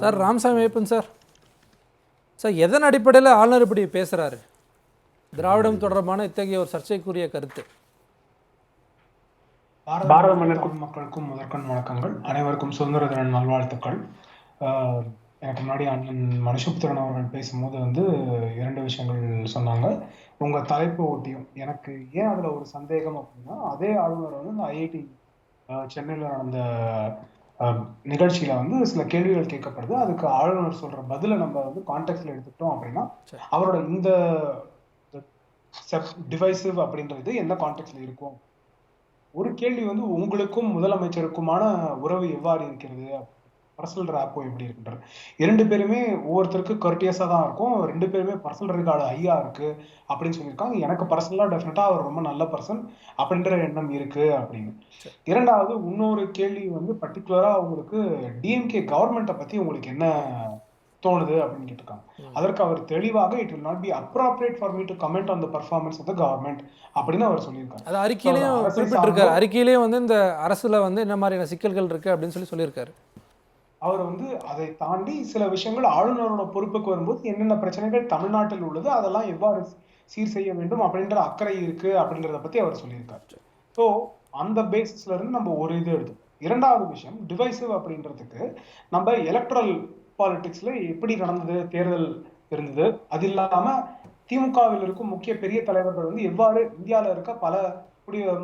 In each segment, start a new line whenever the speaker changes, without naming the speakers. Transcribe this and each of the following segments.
sir Ramasamy வைப்பன் sir sir எதன் அடிப்படையில் ஆளுநர் இப்படி பேசுகிறாரு திராவிடம் தொடர்பான இத்தகைய ஒரு சர்ச்சைக்குரிய கருத்து
பாரத மன்னர்க்கும் மக்களுக்கும் முதற்கண் வணக்கங்கள் அனைவருக்கும் சுதந்திர தின நல்வாழ்த்துக்கள் எனக்கு முன்னாடி அண்ணன் மனுஷபுத்திரன் அவர்கள் பேசும்போது வந்து இரண்டு விஷயங்கள் சொன்னாங்க உங்கள் தலைப்பு ஒட்டியும் எனக்கு ஏன் அதில் ஒரு சந்தேகம் அப்படின்னா அதே ஆளுநர் வந்து இந்த ஐஐடி சென்னையில் நடந்த நிகழ்ச்சியில வந்து சில கேள்விகள் கேட்கப்படுது அதுக்கு ஆளுநர் சொல்ற பதில நம்ம வந்து கான்டெக்ட்ல எடுத்துக்கிட்டோம் அப்படின்னா அவரோட இந்த டிவைசிவ் அப்படின்றது எந்த கான்டெக்ட்ல இருக்கும் ஒரு கேள்வி வந்து உங்களுக்கும் முதலமைச்சருக்குமான உறவு எவ்வாறு இருக்கிறது பர்சனல் ரேப்போ எப்படி இருக்குன்ற இரண்டு பேருமே ஒவ்வொருத்தருக்கு கர்டியஸாக தான் இருக்கும் ரெண்டு பேருமே பர்சனல் ரிகார்டு ஹையாக இருக்குது அப்படின்னு சொல்லியிருக்காங்க எனக்கு பர்சனலாக டெஃபினட்டாக அவர் ரொம்ப நல்ல பர்சன் அப்படின்ற எண்ணம் இருக்குது அப்படின்னு இரண்டாவது இன்னொரு கேள்வி வந்து பர்டிகுலராக அவங்களுக்கு டிஎம்கே கவர்மெண்ட்டை பற்றி உங்களுக்கு என்ன தோணுது அப்படின்னு கேட்டிருக்காங்க அதற்கு அவர் தெளிவாக it will not be appropriate for me to comment on the performance of the government அப்படின்னு அவர் சொல்லியிருக்காரு
அது அறிக்கையிலேயே குறிப்பிட்டிருக்காரு அறிக்கையிலேயே வந்து இந்த அரசுல வந்து என்ன மாதிரியான சிக்கல்கள் இருக்கு அப்படின்னு சொல்லி சொல்லியிருக்காரு
அவர் வந்து அதை தாண்டி சில விஷயங்கள் ஆளுநரோட பொறுப்புக்கு வரும்போது என்னென்ன பிரச்சனைகள் தமிழ்நாட்டில் உள்ளது அதெல்லாம் எவ்வாறு சீர் செய்ய வேண்டும் அப்படின்ற அக்கறை இருக்கு அப்படின்றத பத்தி அவர் சொல்லியிருக்காரு ஸோ அந்த பேசிஸ்ல இருந்து நம்ம ஒரு இது எடுத்தோம் இரண்டாவது விஷயம் டிவைசிவ் அப்படின்றதுக்கு நம்ம எலக்ட்ரல் பாலிடிக்ஸ்ல எப்படி நடந்தது தேர்தல் இருந்தது அது இல்லாம திமுகவில் இருக்கும் முக்கிய பெரிய தலைவர்கள் வந்து எவ்வாறு இந்தியாவில் இருக்க பல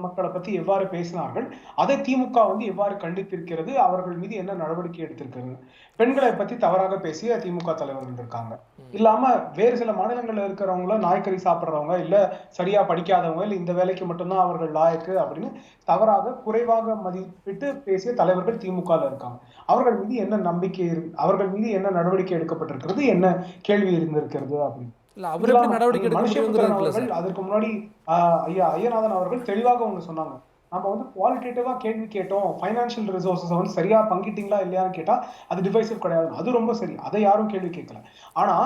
மக்களை பற்றி எவ்வாறு பேசினார்கள் அதை திமுக வந்து எவ்வாறு கண்டித்திருக்கிறது அவர்கள் மீது என்ன நடவடிக்கை எடுத்திருக்கிறது பெண்களை பற்றி தவறாக பேசிய திமுக தலைவர்கள் இருக்காங்க இல்லாம வேறு சில மாநிலங்கள்ல இருக்கிறவங்கள நாய்க்கறி சாப்பிட்றவங்க இல்ல சரியா படிக்காதவங்க இல்ல இந்த வேலைக்கு மட்டும்தான் அவர்கள் லாயக்கு அப்படின்னு தவறாக குறைவாக மதிப்பிட்டு பேசிய தலைவர்கள் திமுகல இருக்காங்க அவர்கள் மீது என்ன நம்பிக்கை அவர்கள் மீது என்ன நடவடிக்கை எடுக்கப்பட்டிருக்கிறது என்ன கேள்வி இருந்திருக்கிறது அப்படின்னு
அதற்கு
முன்னாடி ஐயநாதன் அவர்கள் தெளிவாக சொன்னாங்க நம்ம வந்து கேள்வி கேட்டோம் வந்து சரியா பங்கிட்டீங்களா இல்லையான்னு கேட்டா அது டிவைசிவ் கிடையாது அது ரொம்ப சரி அதை யாரும் கேள்வி கேட்கல ஆனா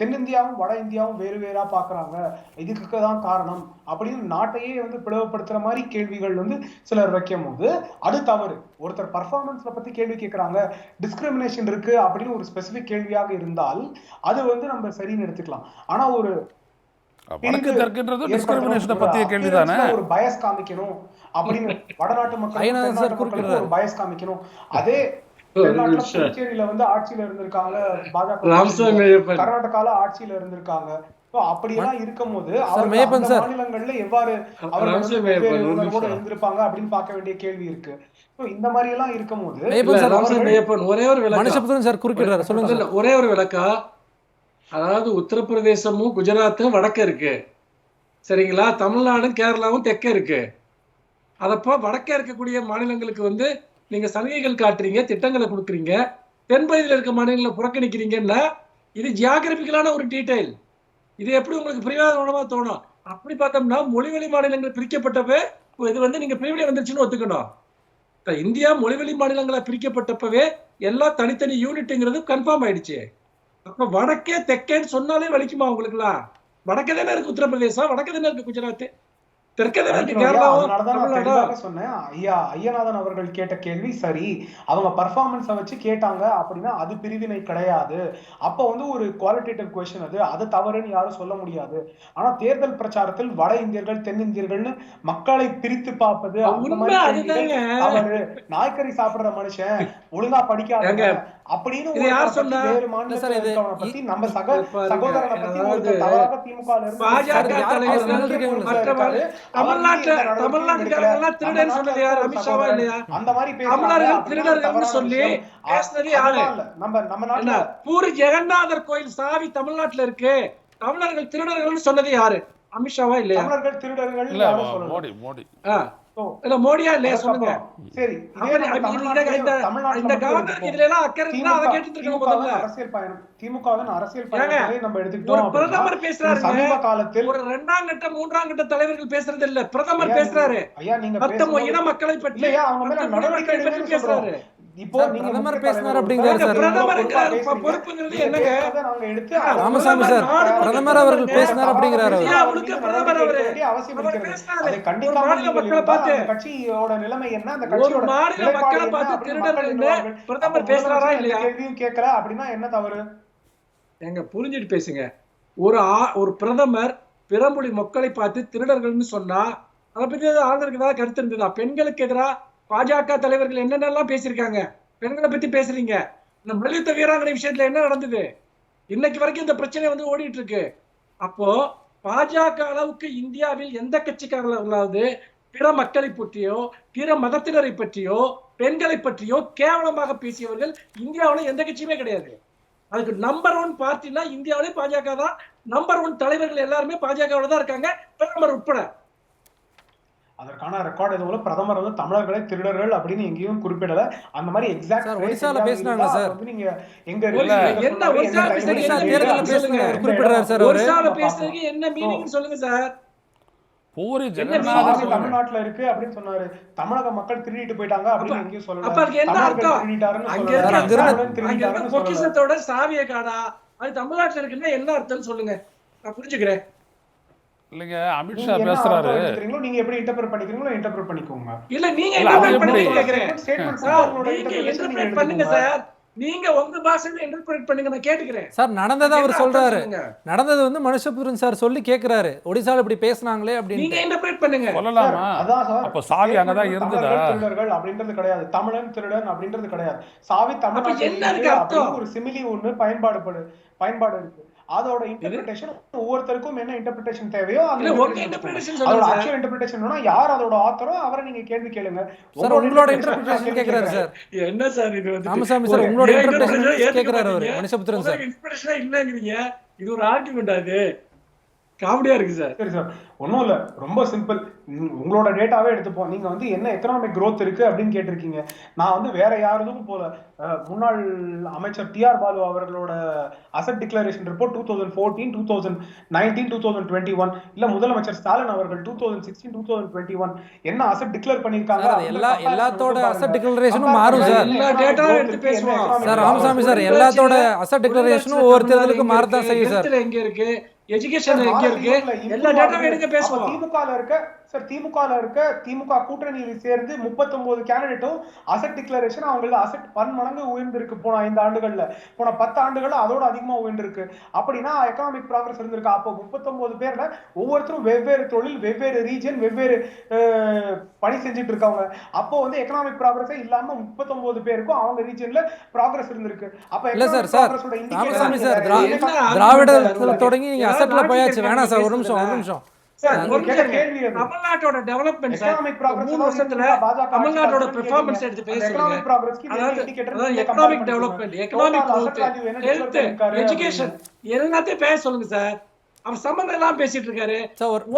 தென்னிந்தியாவும் வட இந்தியாவும் வேறு வேறாக பாக்குறாங்க இதுக்கு தான் காரணம் அப்படின்னு நாட்டையே வந்து பிளவுபடுத்துற மாதிரி கேள்விகள் வந்து சிலர் வைக்கும் போது அது தவறு ஒருத்தர் பர்ஃபார்மன்ஸ்ல பற்றி கேள்வி கேட்குறாங்க டிஸ்கிரிமினேஷன் இருக்கு அப்படின்னு ஒரு ஸ்பெசிஃபிக் கேள்வியாக இருந்தால் அது வந்து நம்ம சரின்னு எடுத்துக்கலாம் ஆனா ஒரு
பயஸ்
காமிக்கணும் அப்படின்னு வடநாட்டு மக்கள் ஒரு பயஸ் காமிக்கணும் அதே புதுச்சேரியில வந்து ஆட்சியில இருந்திருக்காங்க
பாஜக
கர்நாடகால ஆட்சியில இருந்திருக்காங்க அப்படியெல்லாம் இருக்கும் போது மாநிலங்கள்ல எவ்வாறு இருந்திருப்பாங்க அப்படின்னு பார்க்க வேண்டிய கேள்வி இருக்கு இந்த மாதிரி எல்லாம் இருக்கும்போது
ஒரே ஒரு சார் ஒரே ஒரு விளக்கா அதாவது உத்தரப்பிரதேசமும் குஜராத்தும் வடக்க இருக்கு சரிங்களா தமிழ்நாடும் கேரளாவும் தெற்க இருக்கு அதப்போ வடக்கே இருக்கக்கூடிய மாநிலங்களுக்கு வந்து நீங்க சலுகைகள் காட்டுறீங்க திட்டங்களை கொடுக்குறீங்க தென்பகுதியில் இருக்க மாநிலங்களை புறக்கணிக்கிறீங்கன்னா இது ஜியாகிரபிக்கலான ஒரு டீட்டெயில் இது எப்படி உங்களுக்கு பிரியாதமாக தோணும் அப்படி பார்த்தோம்னா மொழிவெளி மாநிலங்கள் பிரிக்கப்பட்டவே இது வந்து நீங்க பிரிவினை வந்துருச்சுன்னு ஒத்துக்கணும் இந்தியா மொழிவெளி மாநிலங்களா பிரிக்கப்பட்டப்பவே எல்லாம் தனித்தனி யூனிட்டுங்கிறது கன்ஃபார்ம் ஆயிடுச்சு அப்ப வடக்கே தெக்கேன்னு சொன்னாலே வலிக்குமா உங்களுக்குலாம் வடக்கு தானே இருக்கு உத்தரப்பிரதேசம் வடக்கு தானே இருக்கு குஜராத்
சொன்னேன் ஐயநாதன் அவர்கள் கேட்ட கேள்வி சரி அவங்க பர்ஃபார்மன்ஸை வச்சு கேட்டாங்க அப்படின்னா அது பிரிவினை கிடையாது அப்ப வந்து ஒரு குவாலிட்டேட்டிவ் கொஸ்டின் அது அது தவறுன்னு யாரும் சொல்ல முடியாது ஆனா தேர்தல் பிரச்சாரத்தில் வட இந்தியர்கள் தென்னிந்தியர்கள்னு மக்களை பிரித்து பார்ப்பது தவறு நாய்க்கறி சாப்பிடுற மனுஷன் ஒழுங்கா படிக்காத சொன்னது
திருடர்கள் சொல்லி பூரி ஜெகநாதர் கோயில் சாவி தமிழ்நாட்டுல இருக்கு தமிழர்கள் திருடர்கள் சொன்னது யாரு அமித்ஷாவா இல்லையா
தமிழர்கள்
திருடர்கள் மோடி மோடி
இல்ல மோடியா இல்லையா சொல்லுங்க சரி இந்த இதுல எல்லாம் அக்கறை அதை கேட்டுட்டு இருக்காங்க
அரசியல் பயணம் திமுகவின்
அரசியல் நம்ம எடுத்துக்கிட்டோம் பிரதமர் பேசுறாரு சமீப காலத்தில் ஒரு ரெண்டாம் கட்ட மூன்றாம் கட்ட தலைவர்கள் பேசுறது இல்ல பிரதமர் பேசுறாரு ஐயா நீங்க இன மக்களை பற்றி அவங்க மேல நடவடிக்கை பற்றி பேசுறாரு
இப்போ கண்டிப்பா
மக்களை
கட்சியோட நிலைமை என்ன அந்த
கட்சியோட மக்களை பிரதமர் இல்லையா
கேட்கல அப்படின்னா என்ன தவறு
எங்க புரிஞ்சுட்டு பேசுங்க ஒரு ஆ ஒரு பிரதமர் பிறமொழி மக்களை பார்த்து திருடர்கள்னு சொன்னா அதை பற்றி ஆளுநருக்கு ஏதாவது கருத்து இருந்ததா பெண்களுக்கு எதிராக பாஜக தலைவர்கள் என்னென்னலாம் பேசியிருக்காங்க பெண்களை பத்தி பேசுறீங்க இந்த மல்யுத்த வீராங்கனை விஷயத்துல என்ன நடந்தது இன்னைக்கு வரைக்கும் இந்த பிரச்சனை வந்து ஓடிட்டு இருக்கு அப்போ பாஜக அளவுக்கு இந்தியாவில் எந்த கட்சிக்காரர்களாவது பிற மக்களை பற்றியோ பிற மதத்தினரை பற்றியோ பெண்களை பற்றியோ கேவலமாக பேசியவர்கள் இந்தியாவில் எந்த கட்சியுமே கிடையாது அதுக்கு நம்பர் ஒன் பார்ட்டினா இந்தியாவிலே பாஜக தான் நம்பர் ஒன் தலைவர்கள் எல்லாருமே பாஜகவோட தான் இருக்காங்க பிரதமர் உட்பட
அதற்கான ரெக்கார்டு எதுவும் பிரதமர் வந்து தமிழர்களை திருடர்கள் அப்படின்னு எங்கேயும் குறிப்பிடல அந்த மாதிரி எக்ஸாக்ட்
ஒரிசால பேசினாங்க சார் நீங்க எங்க என்ன ஒரிசால பேசுறீங்க என்ன மீனிங் சொல்லுங்க சார் போரு
ஜெகநாதர் தமிழ்நாட்டுல இருக்கு அப்படின்னு சொன்னாரு தமிழக மக்கள் திருடிட்டு போயிட்டாங்க அப்படின்னு எங்கேயும் சொல்லல
பொக்கிசத்தோட சாவிய காடா அது தமிழ்நாட்டுல இருக்குன்னா என்ன அர்த்தம்னு சொல்லுங்க நான் புரிஞ்சுக்கிறேன்
இல்லைங்க அமித்ஷா பேசுறாரு
நீங்க எப்படி இன்டர்பிரட் பண்ணிக்கிறீங்களோ இன்டர்பிரட் பண்ணிக்கோங்க
இல்ல நீங்க கேக்குறேன் சார் இன்டர்பிரட் பண்ணுங்க சார் நீங்க உங்க பாஷையில இன்டர்பிரேட் பண்ணுங்க நான் கேட்டுக்கிறேன் சார் நடந்ததை அவர் சொல்றாரு நடந்தது வந்து மனுஷபுரன் சார் சொல்லி கேக்குறாரு ஒடிசால இப்படி பேசுனாங்களே அப்படின்னு நீங்க இன்டர்பிரேட் பண்ணுங்க
சொல்லலாமா அப்ப சாவி அங்கதான் இருந்ததா
திருடர்கள் அப்படின்றது கிடையாது தமிழன் திருடன் அப்படின்றது கிடையாது சாவி தமிழ்
என்ன இருக்கு
ஒரு சிமிலி ஒண்ணு பயன்பாடு பயன்பாடு இருக்கு அதோட இன்டர்பிரேஷன் ஒவ்வொருத்தருக்கும் என்ன இன்டர்பிரேஷன் தேவையோ அந்த அதோட ஆக்சுவல் இன்டர்பிரேஷன்னா யார் அதோட ஆத்தரோ அவரை நீங்க கேள்வி கேளுங்க
சார் உங்களோட இன்டர்பிரேஷன் கேக்குறாரு சார் என்ன சார் இது வந்து ராமசாமி சார் உங்களோட இன்டர்பிரேஷன் கேக்குறாரு அவர் மனுஷபுத்திரன் சார் இன்ஸ்பிரேஷனா இல்லங்கறீங்க இது ஒரு ஆர்குமெண்ட் அது காமெடியா இருக்கு சார்
சரி சார் ஒன்றும் இல்லை ரொம்ப சிம்பிள் உங்களோட டேட்டாவே எடுத்துப்போம் நீங்கள் வந்து என்ன எக்கனாமிக் க்ரோத் இருக்கு அப்படின்னு கேட்டிருக்கீங்க நான் வந்து வேற யாருக்கும் போல முன்னாள் அமைச்சர் டிஆர் பாலு அவர்களோட asset declaration report two thousand fourteen two thousand nineteen two thousand twenty one இல்லை முதலமைச்சர் ஸ்டாலின் அவர்கள் two thousand sixteen two thousand twenty one என்ன அசட் டிக்ளேர் பண்ணியிருக்காங்க
எல்லா எல்லாத்தோட அசட் டிக்ளரேஷனும் மாறும் சார் எல்லா டேட்டாவும் எடுத்து பேசுவோம் சார் ராமசாமி சார் எல்லாத்தோட அசட் டிக்ளரேஷனும் ஒவ்வொரு தேர்தலுக்கு மாறுதான் செய்யும் சார் எங்க இருக்கு எஜுகேஷன் எங்க இருக்கு எல்லா டேட்டாவும் எடுக்க
பேசுவோம் திமுக இருக்க சார் திமுகல இருக்க திமுக கூட்டணியில் சேர்ந்து ஒன்பது கேண்டிடேட்டும் அசட் டிக்ளரேஷன் அவங்களோட அசட் பன்மடங்கு உயர்ந்திருக்கு போன ஐந்து ஆண்டுகள்ல போன பத்து ஆண்டுகள்ல அதோட அதிகமா உயர்ந்திருக்கு அப்படின்னா எக்கனாமிக் ப்ராக்ரஸ் இருந்திருக்கு அப்போ முப்பத்தொன்பது பேர்ல ஒவ்வொருத்தரும் வெவ்வேறு தொழில் வெவ்வேறு ரீஜன் வெவ்வேறு பணி செஞ்சுட்டு இருக்காங்க அப்போ வந்து எக்கனாமிக் ப்ராக்ரஸே இல்லாம முப்பத்தொன்பது பேருக்கும் அவங்க ரீஜன்ல ப்ராக்ரஸ் இருந்திருக்கு
அப்போ இல்ல சார் சார் தொடங்கி நீங்க அசட்ல போயாச்சு வேணாம் சார் ஒரு நிமிஷம் ஒரு நிமிஷம் தமிழ்நாட்டோட டெவலப்மெண்ட் மூணு வருஷத்துல தமிழ்நாட்டோட பெர்ஃபார்மன்ஸ் எடுத்து அதாவது எக்கனாமிக் டெவலப்மெண்ட் எக்கனாமிக் எஜுகேஷன் எல்லாத்தையும் பேச சார் அவர் எல்லாம் பேசிட்டு இருக்காரு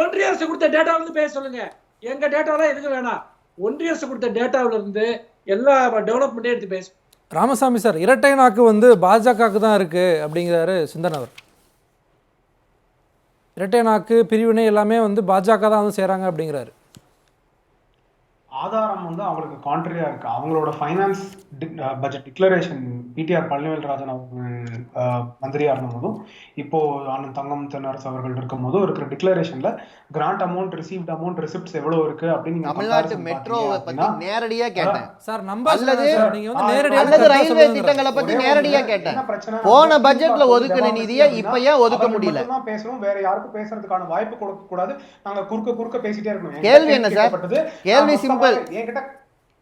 ஒன்றிய அரசு கொடுத்த பேச எதுக்கு வேணாம் ஒன்றிய அரசு கொடுத்த இருந்து எல்லா எடுத்து ராமசாமி சார் இரட்டை நாக்கு வந்து பாஜகவுக்கு தான் இருக்கு அப்படிங்கிறாரு சிந்தனவர் இரட்டை நாக்கு பிரிவினை எல்லாமே வந்து பாஜக தான் வந்து செய்கிறாங்க அப்படிங்கிறாரு
ஆதாரம் வந்து அவங்களுக்கு கான்ட்ரியாக இருக்குது அவங்களோட finance budget declaration PTR Palanivelrajan அவங்க மந்திரியாக இருந்தபோதும் இப்போது அண்ணன் தங்கம் தென்னரசு அவர்கள் இருக்கும் போதும் இருக்கிற டிக்ளரேஷனில் grand amount received amount receipts எவ்வளவு இருக்கு அப்படின்னு
தமிழ்நாட்டு மெட்ரோ பற்றி நேரடியாக கேட்டேன் சார் நம்ம அல்லது அல்லது ரயில்வே திட்டங்களை பத்தி நேரடியா கேட்டேன் பிரச்சனை போன பட்ஜெட்டில் ஒதுக்கின நிதியை இப்போ ஏன் ஒதுக்க முடியல
பேசணும் வேற யாருக்கும் பேசுறதுக்கான வாய்ப்பு கொடுக்க கூடாது நாங்கள் குறுக்க குறுக்க பேசிட்டே இருக்கணும்
கேள்வி என்ன சார் கேள்வி சிம்பிள்
சிம்பிள்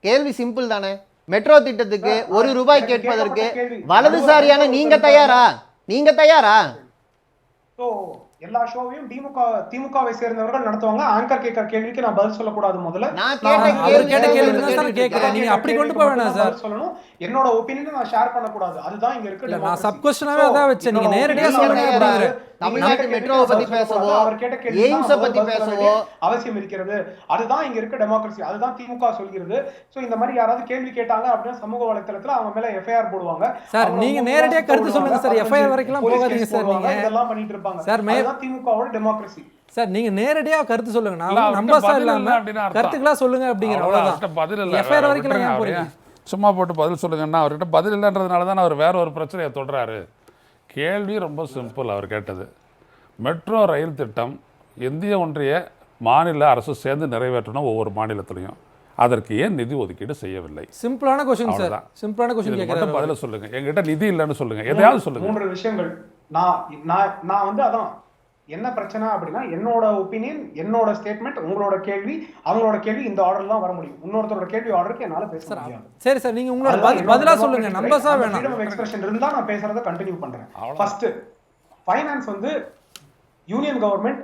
கேள்வி சிம்பிள் தானே மெட்ரோ திட்டத்துக்கு ஒரு ரூபாய் கேட்பதற்கு வலதுசாரியான நீங்க தயாரா நீங்க தயாரா
எல்லா ஷோவையும் திமுக திமுகவை சேர்ந்தவர்கள் நடத்துவாங்க ஆங்கர் கேட்கிற கேள்விக்கு நான் பதில் சொல்லக்கூடாது முதல்ல
நான் கேட்ட கேள்வி கேட்கிறேன் நீங்க அப்படி கொண்டு போக சார் சொல்லணும்
என்னோட ஒப்பீனியன் நான் ஷேர் பண்ணக்கூடாது அதுதான் இங்க இருக்கு
நான் சப் கொஸ்டினாவே அதான் வச்சேன் நீங்க நேரடியா சொல்லுங்க தமிழ்நாட்டு மெட்ரோவை பத்தி பேசவோ எய்ம்ஸ் பத்தி பேசவோ
அவசியம் இருக்கிறது அதுதான் இங்க இருக்க டெமோக்ரஸி அதுதான் திமுக சொல்கிறது சோ இந்த மாதிரி யாராவது கேள்வி கேட்டாங்க அப்படின்னா சமூக வலைத்தளத்துல அவங்க மேல எஃப்ஐஆர் போடுவாங்க
சார் நீங்க நேரடியா கருத்து சொல்லுங்க சார் எஃப்ஐஆர் வரைக்கும் போகாதீங்க சார் நீங்க
இதெல்லாம் பண்ணிட்டு இருப்பாங்க சார் அதுதான் திமுகவோட டெமோக்ரஸி
சார் நீங்க நேரடியா கருத்து சொல்லுங்க நான் நம்ம சார் இல்லாம கருத்துக்களா சொல்லுங்க அப்படிங்கற அவ்வளவுதான் பதில் இல்ல எஃப்ஐஆர் வரைக்கும் போறீங்க
சும்மா போட்டு பதில் சொல்லுங்கன்னா அவர்கிட்ட பதில் இல்லைன்றதுனால தான் அவர் வேற ஒரு பிரச்சனையை தொடறாரு கேள்வி ரொம்ப சிம்பிள் அவர் கேட்டது மெட்ரோ ரயில் திட்டம் இந்திய ஒன்றிய மாநில அரசு சேர்ந்து நிறைவேற்றணும் ஒவ்வொரு மாநிலத்திலையும் அதற்கு ஏன் நிதி ஒதுக்கீடு செய்யவில்லை
சிம்பிளான கொஸ்டின் சார் சிம்பிளான கொஸ்டின்
மட்டும் பதில சொல்லுங்க எங்கிட்ட நிதி இல்லைன்னு சொல்லுங்க எதையாவது சொல்லுங்க
மூன்று விஷயங்கள் நான் நான் நான் வந்து அதான் என்ன பிரச்சனை அப்படின்னா என்னோட ஒப்பீனியன் என்னோட ஸ்டேட்மெண்ட் உங்களோட கேள்வி அவங்களோட கேள்வி இந்த ஆர்டர் தான் வர முடியும் இன்னொருத்தரோட கேள்வி ஆர்டருக்கு என்னால பேச முடியாது
சரி சார் நீங்க உங்களோட பதிலா சொல்லுங்க நம்பர்ஸா வேணாம்
எக்ஸ்பிரஷன் இருந்தா நான் பேசுறத கண்டினியூ பண்றேன் ஃபர்ஸ்ட் ஃபைனான்ஸ் வந்து யூனியன் கவர்மெண்ட்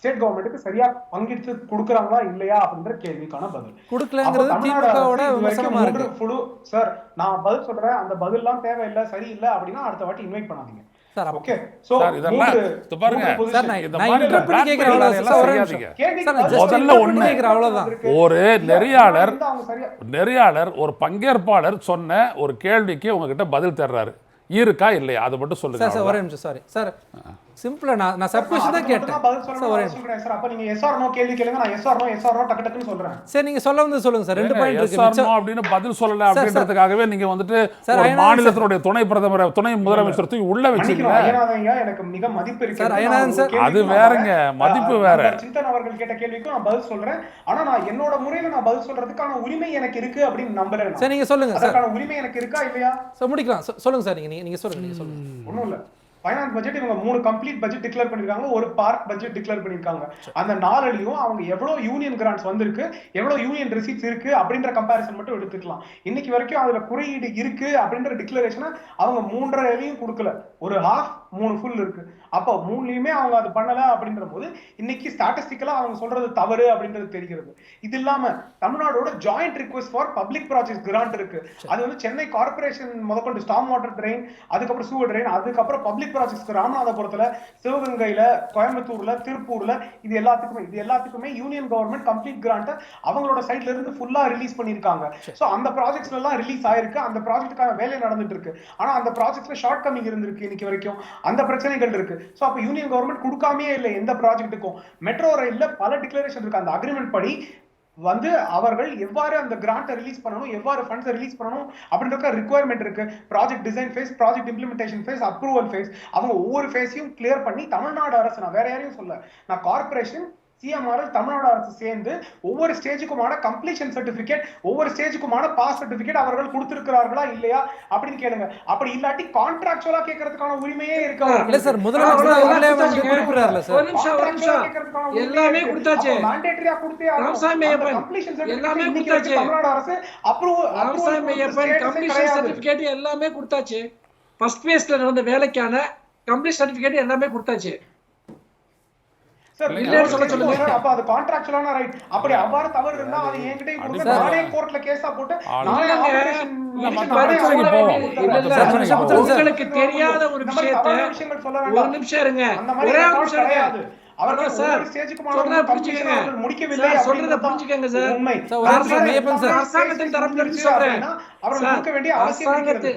ஸ்டேட் கவர்மெண்ட்டுக்கு சரியா பங்கிட்டு கொடுக்குறாங்களா இல்லையா அப்படின்ற கேள்விக்கான பதில்
கொடுக்கலங்கிறது
சார் நான் பதில் சொல்றேன் அந்த எல்லாம் தேவையில்லை சரியில்லை அப்படின்னா அடுத்த வாட்டி இன்வைட் பண்ணாதீங்க பாருங்க
சார்
இந்த மாதிரி முதல்ல ஒண்ணு அவ்வளவுதான்
ஒரு நெறியாளர் நெறியாளர் ஒரு பங்கேற்பாளர் சொன்ன ஒரு கேள்விக்கு உங்ககிட்ட பதில் தர்றாரு இருக்கா இல்லையா அதை மட்டும் சொல்லுங்க
சார் சிம்பிளா நான் நான் சப்கொஷன் தான் கேட்டேன்
சார் ஒரு சார் அப்ப நீங்க எஸ்ஆர் நோ கேள்வி கேளுங்க நான் ஆர் நோ எஸ்ஆர் நோ டக்கு டக்குன்னு சொல்றேன்
சார் நீங்க சொல்ல வந்து சொல்லுங்க சார் ரெண்டு பாயிண்ட் இருக்கு எஸ்ஆர்
நோ அப்படினு பதில் சொல்லல அப்படின்றதுக்காகவே நீங்க வந்துட்டு சார் மாநிலத்தினுடைய துணை பிரதமர் துணை முதலமைச்சர் தூக்கி உள்ள வெச்சீங்க
ஐயனாதையா எனக்கு மிக மதிப்பு இருக்கு சார்
ஐயனாதன் சார்
அது வேறங்க மதிப்பு வேற
சிந்தன் அவர்கள் கேட்ட கேள்விக்கு நான் பதில் சொல்றேன் ஆனா நான் என்னோட முறையில நான் பதில் சொல்றதுக்கான உரிமை எனக்கு இருக்கு அப்படின்னு நம்புறேன் சார் நீங்க சொல்லுங்க சார் உரிமை எனக்கு இருக்கா இல்லையா
சார் முடிக்கலாம் சொல்லுங்க சார் நீங்க நீங்க சொல்லுங்க நீங்க சொல்லுங்க
ஒண்ணும் இல்ல ஃபைனான்ஸ் பட்ஜெட் இவங்க மூணு கம்ப்ளீட் பட்ஜெட் டிக்ளேர் பண்ணிருக்காங்க ஒரு பார்க் பட்ஜெட் டிக்ளேர் பண்ணிருக்காங்க அந்த நாலுலையும் அவங்க எவ்வளோ யூனியன் கிராண்ட்ஸ் வந்திருக்கு எவ்வளோ யூனியன் ரிசீட்ஸ் இருக்கு அப்படின்ற கம்பாரிசன் மட்டும் எடுத்துக்கலாம் இன்னைக்கு வரைக்கும் அதுல குறியீடு இருக்கு அப்படின்ற டிக்ளரேஷனை அவங்க மூன்றரை கொடுக்கல ஒரு ஹாஃப் மூணு ஃபுல் இருக்கு அப்போ மூணுலையுமே அவங்க அது பண்ணல அப்படின்ற போது இன்னைக்கு ஸ்டாட்டிஸ்டிக்கலா அவங்க சொல்றது தவறு அப்படின்றது தெரிகிறது இது இல்லாம தமிழ்நாடோட joint request for public project grant இருக்கு அது வந்து சென்னை கார்பரேஷன் முதற்கொண்டு ஸ்டாம் வாட்டர் ட்ரெயின் அதுக்கப்புறம் சூவர் ட்ரெயின் அதுக்கப்புறம் பப்ளிக் ப்ராஜெக்ட்ஸ் ராமநாதபுரத்துல சிவகங்கையில கோயம்புத்தூர்ல திருப்பூர்ல இது எல்லாத்துக்குமே இது எல்லாத்துக்குமே யூனியன் கவர்மெண்ட் கம்ப்ளீட் கிராண்ட் அவங்களோட சைட்ல இருந்து ஃபுல்லா ரிலீஸ் பண்ணிருக்காங்க ஸோ அந்த ப்ராஜெக்ட்ஸ்ல எல்லாம் ரிலீஸ் ஆயிருக்கு அந்த ப்ராஜெக்ட்டுக்கான வேலை நடந்துட்டு இருக்கு ஆனா அந்த ப்ராஜெக்ட்ல ஷார்ட் கம்மிங் இருந்திருக்கு இன்னைக்கு வரைக்கும் அந்த பிரச்சனைகள் இருக்கு ஸோ அப்போ யூனியன் கவர்மெண்ட் கொடுக்காமே இல்லை எந்த ப்ராஜெக்ட்டுக்கும் மெட்ரோ ரயிலில் பல டிக்ளரேஷன் இருக்கு அந்த அக்ரிமெண்ட் படி வந்து அவர்கள் எவ்வாறு அந்த கிராண்ட்டை ரிலீஸ் பண்ணணும் எவ்வாறு ஃபண்ட்ஸை ரிலீஸ் பண்ணணும் அப்படின்ற ரிக்குவயர்மெண்ட் இருக்கு project design phase project implementation phase approval phase அவங்க ஒவ்வொரு ஃபேஸையும் கிளியர் பண்ணி தமிழ்நாடு அரசு நான் வேற யாரையும் சொல்ல நான் கார்பரேஷன் சிஎம்ஆர்எல் தமிழ்நாடு அரசு சேர்ந்து ஒவ்வொரு ஸ்டேஜுக்குமான கம்ப்ளீஷன் சர்டிபிகேட் ஒவ்வொரு ஸ்டேஜுக்குமான பாஸ் சர்டிபிகேட் அவர்கள் கொடுத்திருக்கிறார்களா இல்லையா அப்படின்னு கேளுங்க அப்படி இல்லாட்டி கான்ட்ராக்சுவலா கேட்கறதுக்கான உரிமையே இருக்காது
இல்ல சார் முதலமைச்சர் எல்லாமே சர்டிபிகேட் எல்லாமே கொடுத்தாச்சு ஃபர்ஸ்ட் பேஸ்ல நடந்த வேலைக்கான கம்ப்ளீட் சர்டிபிகேட் எல்லாமே கொடுத்தாச்சு
அது ரைட் அப்படி அவ்வாறு தவறு என்கிட்ட நானே கோர்ட்ல கேஸா போட்டு
தெரியாத ஒரு ஒரு நிமிஷம் இருங்க ஒரே நிமிஷம் கிடையாது சார் முடிக்கவில்லை சார் அரசாங்கத்தின்
தரப்புல இருந்து சொல்றேன்
அரசாங்கத்து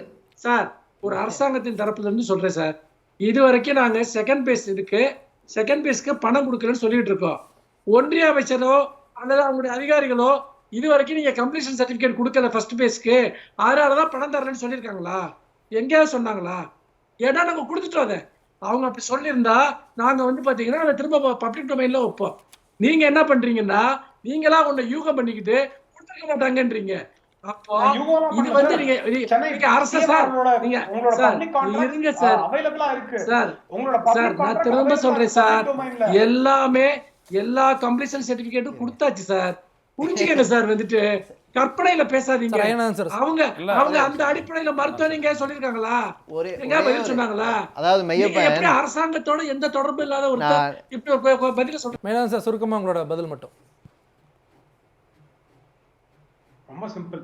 சார் ஒரு அரசாங்கத்தின் தரப்புல இருந்து சொல்றேன் சார் இது வரைக்கும் நாங்க செகண்ட் பேஸ் இருக்கு செகண்ட் பேஸ்க்கு பணம் கொடுக்கலன்னு சொல்லிட்டு இருக்கோம் ஒன்றிய அமைச்சரோ அல்லது அவங்களுடைய அதிகாரிகளோ இது வரைக்கும் நீங்க கம்ப்ளீஷன் சர்டிபிகேட் கொடுக்கல ஃபர்ஸ்ட் பேஸ்க்கு அதனாலதான் பணம் தரலன்னு சொல்லியிருக்காங்களா எங்கேயாவது சொன்னாங்களா ஏன்னா நாங்க கொடுத்துட்டோம் அதை அவங்க அப்படி சொல்லியிருந்தா நாங்க வந்து பாத்தீங்கன்னா திரும்ப பப்ளிக் டொமைன்ல வைப்போம் நீங்க என்ன பண்றீங்கன்னா நீங்களா ஒன்னு யூகம் பண்ணிக்கிட்டு கொடுத்துருக்க மாட்டாங்கன்றீங்க இது வந்து நீங்க அரசு சார் நீங்க
சார் சார்
சார் சார் நான் திரும்ப சொல்றேன் சார் எல்லாமே எல்லா கம்ப்ளீஷன் சர்டிபிகேட்டும் சார் சார் வந்துட்டு கற்பனையில பேசாதீங்க அவங்க அவங்க அந்த அடிப்படையில மருத்துவ நீங்க சொல்லிருக்காங்களா சொன்னாங்களா அதாவது அரசாங்கத்தோட எந்த தொடர்பு இல்லாத ஒரு இப்படி பதில சொல்றேன் சார் சுருக்கமா உங்களோட பதில் மட்டும்
ரொம்ப சிம்பிள்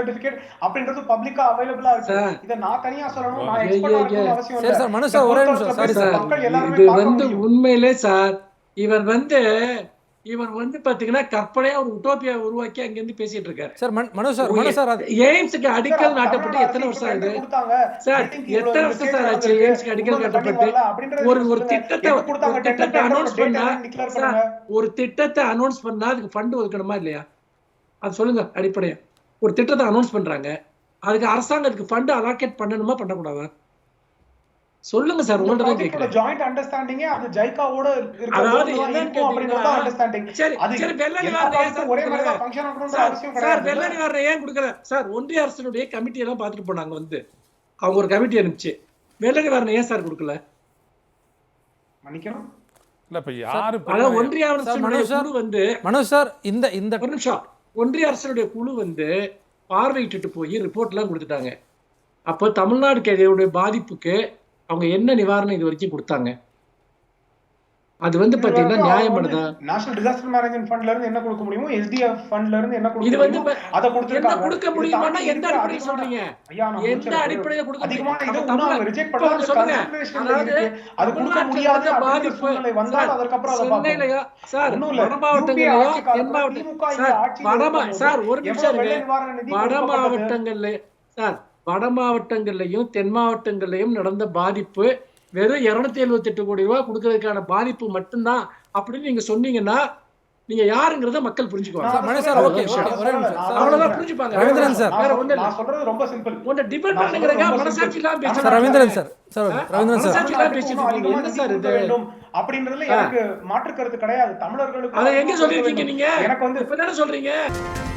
சர்டிபிகேட் அப்படின்றது பப்ளிக்கா அவைலபிளா இருக்கு இத நான் தனியா சொல்லணும் நான் எக்ஸ்பர்ட் அவசியம்
இல்லை சார் மனுஷா ஒரே நிமிஷம் சாரி சார் இது வந்து உண்மையிலே சார் இவர் வந்து இவர் வந்து பாத்தீங்கன்னா கற்பனையா ஒரு உட்டோப்பியா உருவாக்கி அங்க இருந்து பேசிட்டு இருக்காரு சார் மனோ சார் சார் எய்ம்ஸ்க்கு அடிக்கல் நாட்டப்பட்டு எத்தனை வருஷம் ஆகுது சார் எத்தனை வருஷம் சார் ஆச்சு எய்ம்ஸ்க்கு அடிக்கல் நாட்டப்பட்டு ஒரு ஒரு திட்டத்தை திட்டத்தை அனௌன்ஸ் பண்ணா ஒரு திட்டத்தை அனௌன்ஸ் பண்ணா அதுக்கு ஃபண்ட் ஒதுக்கணுமா இல்லையா அது சொல்லுங்க அடிப்படையா ஒரு திட்டத்தை அனௌன்ஸ் பண்றாங்க அதுக்கு அரசாங்கத்துக்கு ஃபண்ட் அலாக்கேட் பண்ணணுமா பண்ணக்கூடாதா சொல்லுங்க சார் உங்கள்ட்ட
தான் கேக்குறேன் ஜாயிண்ட் அண்டர்ஸ்டாண்டிங் அது ஜைகாவோட இருக்கு அதாவது இருக்கும் அப்படிங்கறது அண்டர்ஸ்டாண்டிங்
சரி சரி வெள்ளனி சார்
ஒரே மாதிரி ஃபங்க்ஷன்
நடக்கணும்ன்ற அவசியம் கிடையாது சார் வெள்ளனி வாரத்தை ஏன் கொடுக்கல சார் ஒன்றிய அரசினுடைய கமிட்டி எல்லாம் பாத்துட்டு போனாங்க வந்து அவங்க ஒரு கமிட்டி அனுப்பிச்சு வெள்ளனி வாரத்தை ஏன் சார் குடுக்கல மணிக்கிறோம் இல்ல இப்ப யாரு ஒன்றிய அரசினுடைய குழு வந்து மனோஜ் சார் இந்த இந்த ஒரு நிமிஷம் ஒன்றிய அரசருடைய குழு வந்து பார்வையிட்டுட்டு போய் ரிப்போர்ட்லாம் கொடுத்துட்டாங்க அப்போ தமிழ்நாடு கேடைய பாதிப்புக்கு அவங்க என்ன நிவாரணம் இது வரைக்கும் கொடுத்தாங்க அது வந்து பாத்தீங்கன்னா நியாயமானதா
நேஷனல் டிசாஸ்டர் மேனேஜ்மெண்ட் ஃபண்ட்ல இருந்து என்ன கொடுக்க முடியுமோ எஸ்டிஎஃப் ஃபண்ட்ல இருந்து என்ன
கொடுக்க இது வந்து அத கொடுத்து என்ன கொடுக்க முடியுமானா எந்த அடிப்படையில சொல்றீங்க எந்த அடிப்படையில கொடுக்க
அதிகமா இது தமிழ் ரிஜெக்ட்
பண்ணாத சொல்லுங்க
அது கொடுக்க முடியாத பாதிப்பு வந்தா அதுக்கு அப்புறம் அத சென்னையிலயா
சார் வட மாவட்டங்கள்லயா தென் வடமா சார் ஒரு நிமிஷம் வட மாவட்டங்கள்ல சார் வட மாவட்டங்கள்லயும் தென் மாவட்டங்கள்லயும் நடந்த பாதிப்பு வெறும் இரநூத்தி எழுபத்தி எட்டு கோடி ரூபாய் கொடுக்கறதுக்கான பாதிப்பு மட்டும்தான் அப்படின்னு நீங்க சொன்னீங்கன்னா நீங்க யாருங்கிறத மக்கள் புரிஞ்சுக்குவாங்க ரவீந்திரன் சார்
மாற்று கருத்து கிடையாது தமிழர்களுக்கு அதை
நீங்க சொல்றீங்க